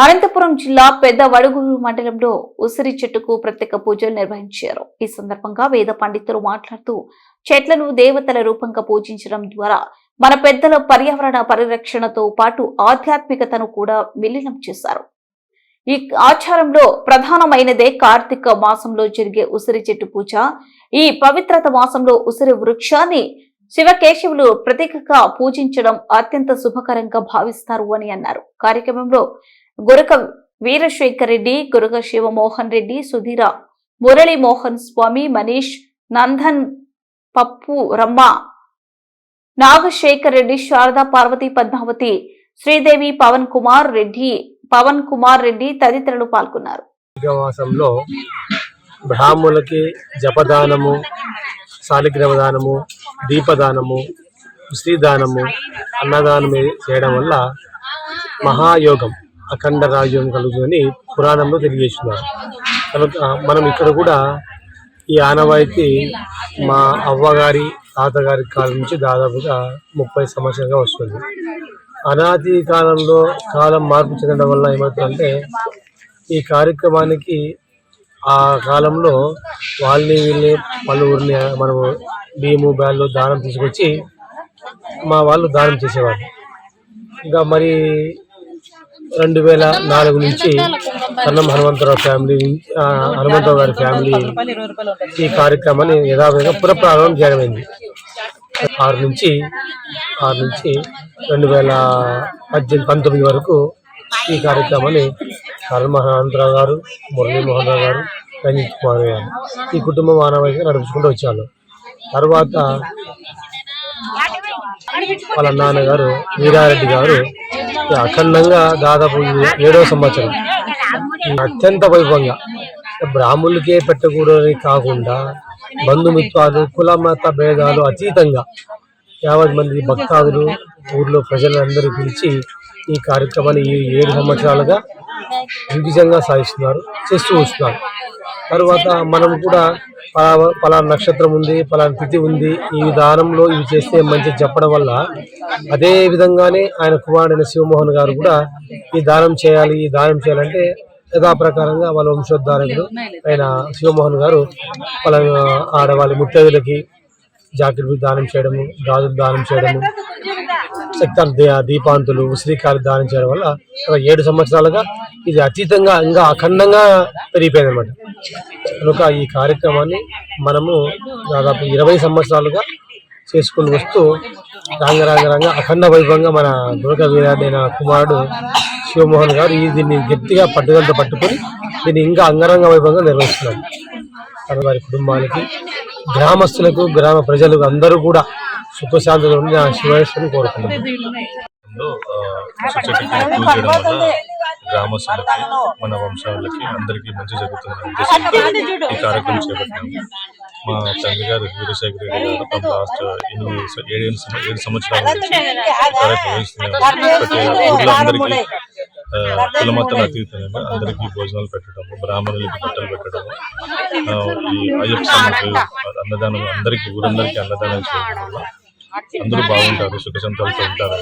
అనంతపురం జిల్లా పెద్ద వడుగూరు మండలంలో ఉసిరి చెట్టుకు ప్రత్యేక పూజలు నిర్వహించారు. ఈ సందర్భంగా వేద పండితులు మాట్లాడుతూ చెట్లను దేవతల రూపంగా పూజించడం ద్వారా మన పెద్దల పర్యావరణ పరిరక్షణతో పాటు ఆధ్యాత్మికతను కూడా విలీనం చేశారు. ఈ ఆచారంలో ప్రధానమైనదే కార్తీక మాసంలో జరిగే ఉసిరి చెట్టు పూజ. ఈ పవిత్రత మాసంలో ఉసిరి వృక్షాన్ని శివకేశవులు ప్రతీకగా పూజించడం అత్యంత శుభకరంగా భావిస్తారు అని అన్నారు. కార్యక్రమంలో గురక వీరశేఖర్ రెడ్డి గురక శివమోహన్ రెడ్డి సుధీర మురళీమోహన్ స్వామి మనీష్ నందన్ పప్పు రమ్మ నాగశేఖర్ రెడ్డి శారదా పార్వతి పద్మావతి శ్రీదేవి పవన్ కుమార్ రెడ్డి పవన్ కుమార్ రెడ్డి తదితరులు పాల్గొన్నారు. బ్రాహ్మణులకి జపదానము శాలిగ్రామ దానము దీపదానము శ్రీదానము అన్నదానం చేయడం వల్ల మహాయోగం అఖండ రాజ్యం కలుగుతుందని పురాణంలో తెలియజేస్తున్నారు. కనుక మనం ఇక్కడ కూడా ఈ ఆనవాయితీ మా అవ్వగారి తాతగారి కాలం నుంచి దాదాపుగా ముప్పై సంవత్సరంగా వస్తుంది. అనాది కాలంలో కాలం మార్పు చెందడం వల్ల ఏమవుతుందంటే ఈ కార్యక్రమానికి ఆ కాలంలో వాళ్ళని వీళ్ళని పలువురిని మనము బియ్యము బ్యాళ్ళు దానం తీసుకొచ్చి మా వాళ్ళు దానం చేసేవాళ్ళు ఇంకా మరి రెండు వేల నాలుగు నుంచి కన్నం హనుమంతరావు ఫ్యామిలీ నుంచి- హనుమంతరావు గారి ఫ్యామిలీ ఈ కార్యక్రమాన్ని యథావిధంగా పునఃప్రారంభం చేయడమైంది. ఆరు నుంచి ఆరు నుంచి రెండు వేల పద్దెనిమిది పంతొమ్మిది వరకు ఈ కార్యక్రమాన్ని హనుమంతరావు గారు మురళీమోహన్ రావు గారు ఈ కుటుంబం ఆనవాయితీగా నడుపుకుంటూ వచ్చాను. తర్వాత వాళ్ళ నాన్నగారు వీరారెడ్డి గారు అఖండంగా దాదాపు ఏడవ సంవత్సరం. అత్యంత వైభవంగా. బ్రాహ్మణులకే పెట్టకూడదని కాకుండా బంధుమిత్వాలు కుల మత భేదాలు అతీతంగా యాభై మంది భక్తాదులు ఊర్లో ప్రజలందరూ పిలిచి ఈ కార్యక్రమాన్ని ఈ ఏడు సంవత్సరాలుగా దిగ్విజయంగా సాగిస్తున్నారు చేస్తూ వస్తున్నారు. తర్వాత మనం కూడా పలా పలానా నక్షత్రం ఉంది పలానా తిథి ఉంది ఈ విధానంలో ఇవి చేస్తే మంచి చెప్పడం వల్ల అదే విధంగానే ఆయన కుమారుడైన శివమోహన్ గారు కూడా ఈ దానం చేయాలి ఈ దానం చేయాలంటే యథాప్రకారంగా వాళ్ళ వంశోద్ధారకుడు ఆయన శివమోహన్ గారు వాళ్ళ ఆడవాళ్ళ ముత్తైదులకి జాకెట్ దానం చేయడము గాజులు దానం చేయడము శక్తాలు దే- దీపాంతులు ఉసిరికాయలు దానించడం వల్ల ఏడు సంవత్సరాలుగా ఇది అతీతంగా ఇంకా అఖండంగా పెరిగిపోయింది అనమాట కనుక ఈ కార్యక్రమాన్ని మనము దాదాపు ఇరవై సంవత్సరాలుగా చేసుకుని వస్తూ రాంగ రాంగ రాంగ అఖండ వైభవంగా మన దుర్గ వీరాడైన కుమారుడు శివమోహన్ గారు ఈ దీన్ని గట్టిగా పట్టుదలతో పట్టుకొని దీన్ని ఇంకా అంగరంగ వైభవంగా నిర్వహిస్తున్నారు. తన వారి కుటుంబానికి గ్రామస్తులకు గ్రామ ప్రజలకు అందరూ కూడా సుఖశాంతులు ఉండి ఆ శివేశ్వరుని కోరుకుంటున్నాను గ్రామస్తులకి మన వంశాలకి అందరికీ మంచి జరుగుతుంది ఈ కార్యక్రమం చేపట్టాము. మా తండ్రి గారు వీరశేఖర రెడ్డి గారు తమ లాస్ట్ ఎనిమిది ఏడు ఏడు సంవత్సరాల నుంచి అందరికీ ఆ, అతీతంగా అందరికీ భోజనాలు పెట్టడము బ్రాహ్మణులకి బట్టలు పెట్టడము ఈ అయ్యప్ప అన్నదానం అందరికీ ఊరందరికీ అన్నదానం చేయడం వల్ల అందరూ బాగుంటారు సుఖ సంతాలతో ఉంటారు.